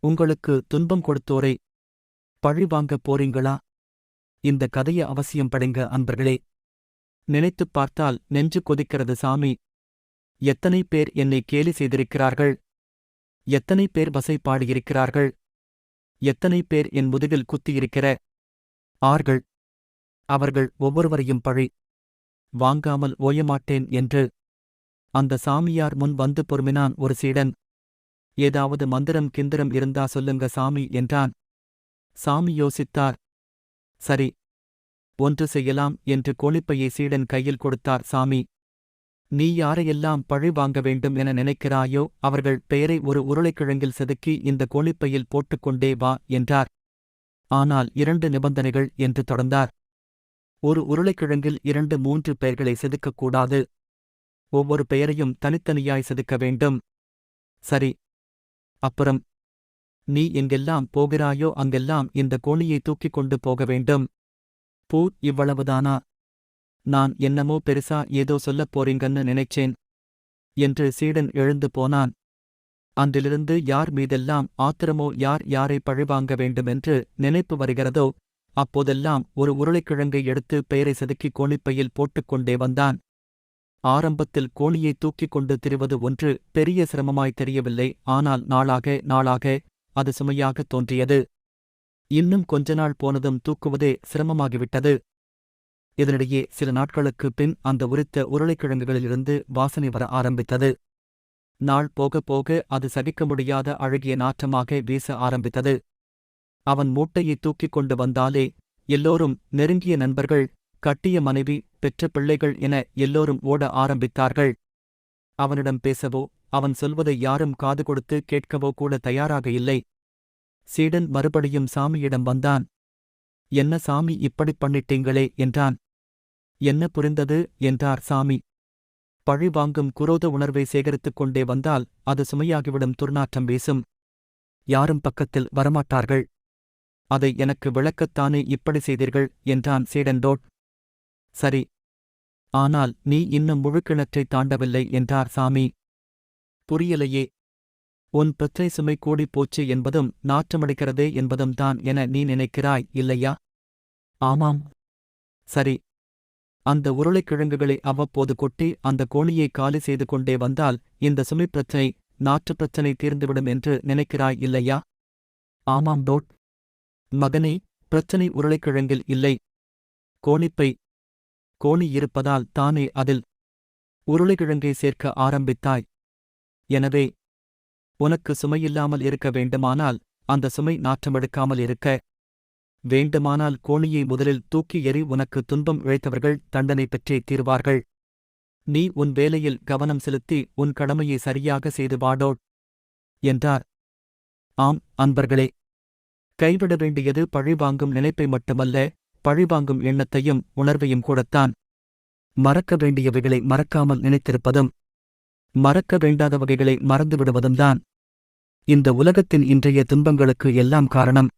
உங்களுக்கு துன்பம் கொடுத்தோரை பழி வாங்கப் போறீங்களா? இந்த கதைய அவசியம் படைங்க அன்பர்களே. நினைத்துப் பார்த்தால் நெஞ்சு கொதிக்கிறது சாமி. எத்தனை பேர் என்னை கேலி செய்திருக்கிறார்கள்? எத்தனை பேர் வசை பாடியிருக்கிறார்கள்? எத்தனை பேர் என் முதுகில் குத்தியிருக்கிற ஆர்கள்? அவர்கள் ஒவ்வொருவரையும் பழி வாங்காமல் ஓயமாட்டேன் என்று அந்த சாமியார் முன் வந்து பொறுமினான் ஒரு சீடன். ஏதாவது மந்திரம் கிந்திரம் இருந்தா சொல்லுங்க சாமி என்றான். சாமி யோசித்தார். சரி ஒன்று செய்யலாம் என்று கோழிப்பையை சீடன் கையில் கொடுத்தார் சாமி. நீ யாரையெல்லாம் பழி வாங்க வேண்டும் என நினைக்கிறாயோ அவர்கள் பெயரை ஒரு உருளைக்கிழங்கில் செதுக்கி இந்த கோழிப்பையில் போட்டுக்கொண்டே வா என்றார். ஆனால் இரண்டு நிபந்தனைகள் என்று தொடர்ந்தார். ஒரு உருளைக்கிழங்கில் இரண்டு மூன்று பெயர்களை செதுக்கக்கூடாது. ஒவ்வொரு பெயரையும் தனித்தனியாய் செதுக்க வேண்டும். சரி அப்புறம் நீ எங்கெல்லாம் போகிறாயோ அங்கெல்லாம் இந்த கோழியை தூக்கிக் கொண்டு போக வேண்டும். பூ இவ்வளவுதானா? நான் என்னமோ பெருசா ஏதோ சொல்லப் போறீங்கன்னு நினைச்சேன் என்று சீடன் எழுந்து போனான். அன்றிலிருந்து யார் மீதெல்லாம் ஆத்திரமோ யார் யாரை பழிவாங்க வேண்டுமென்று நினைப்பு வருகிறதோ அப்போதெல்லாம் ஒரு உருளைக்கிழங்கை எடுத்து பெயரை செதுக்கி கோணிப்பையில் போட்டுக்கொண்டே வந்தான். ஆரம்பத்தில் கோழியை தூக்கிக் கொண்டு திரிவது ஒன்று பெரிய சிரமமாய் தெரியவில்லை ஆனால் நாளாக நாளாக அது சுமையாகத் தோன்றியது. இன்னும் கொஞ்ச நாள் போனதும் தூக்குவதே சிரமமாகிவிட்டது. இதனிடையே சில நாட்களுக்குப் பின் அந்த உரித்த உருளைக்கிழங்குகளிலிருந்து வாசனை வர ஆரம்பித்தது. நாள் போக போக அது சகிக்க முடியாத அழகிய நாற்றமாக வீச ஆரம்பித்தது. அவன் மூட்டையை தூக்கிக் கொண்டு வந்தாலே எல்லோரும் நெருங்கிய நண்பர்கள் கட்டிய மனைவி பெற்ற பிள்ளைகள் என எல்லோரும் ஓட ஆரம்பித்தார்கள். அவனிடம் பேசவோ அவன் சொல்வதை யாரும் காது கொடுத்து கேட்கவோ கூட தயாராக இல்லை. சீடன் மறுபடியும் சாமியிடம் வந்தான். என்ன சாமி இப்படி பண்ணிட்டீங்களே? என்றான். என்ன புரிந்தது? என்றார் சாமி. பழி வாங்கும் குரோத உணர்வை சேகரித்துக் கொண்டே வந்தால் அது சுமையாகிவிடும் துர்நாற்றம் வீசும். யாரும் பக்கத்தில் வரமாட்டார்கள். அதை எனக்கு விளக்கத்தானே இப்படி செய்தீர்கள்? என்றான் சீடன்டோட் சரி. ஆனால் நீ இன்னும் முழுக்கிணற்றைத் தாண்டவில்லை என்றார் சாமி. புரியலையே. உன் பிரச்சனை சுமை கூடிப் போச்சு என்பதும் நாற்றமடைக்கிறதே என்பதும் தான் என நீ நினைக்கிறாய் இல்லையா? ஆமாம். சரி. அந்த உருளைக்கிழங்குகளை அவ்வப்போது கொட்டி அந்த கோழியை காலி செய்து கொண்டே வந்தால் இந்த சுமை பிரச்சனை நாற்றுப் பிரச்சனை தீர்ந்துவிடும் என்று நினைக்கிறாய் இல்லையா? ஆமாம் டோட் மகனே பிரச்சனை உருளைக்கிழங்கில் இல்லை. கோணிப்பை கோழி இருப்பதால் தானே அதில் உருளைக்கிழங்கை சேர்க்க ஆரம்பித்தாய். எனவே உனக்கு சுமையில்லாமல் இருக்க வேண்டுமானால் அந்த சுமை நாற்றமெடுக்காமல் இருக்க வேண்டுமானால் கோணியை முதலில் தூக்கி எறி உனக்கு துன்பம் இழைத்தவர்கள் தண்டனை பெற்றே தீர்வார்கள். நீ உன் வேலையில் கவனம் செலுத்தி உன் கடமையை சரியாக செய்து வாடோ என்றார். ஆம் அன்பர்களே கைவிட வேண்டியது பழிவாங்கும் நினைப்பை மட்டுமல்ல பழிவாங்கும் எண்ணத்தையும் உணர்வையும் கூடத்தான். மறக்க வேண்டியவைகளை மறக்காமல் நினைத்திருப்பதும் மறக்க வேண்டாத வகைகளை மறந்துவிடுவதும் தான் இந்த உலகத்தின் இன்றைய துன்பங்களுக்கு எல்லாம் காரணம்.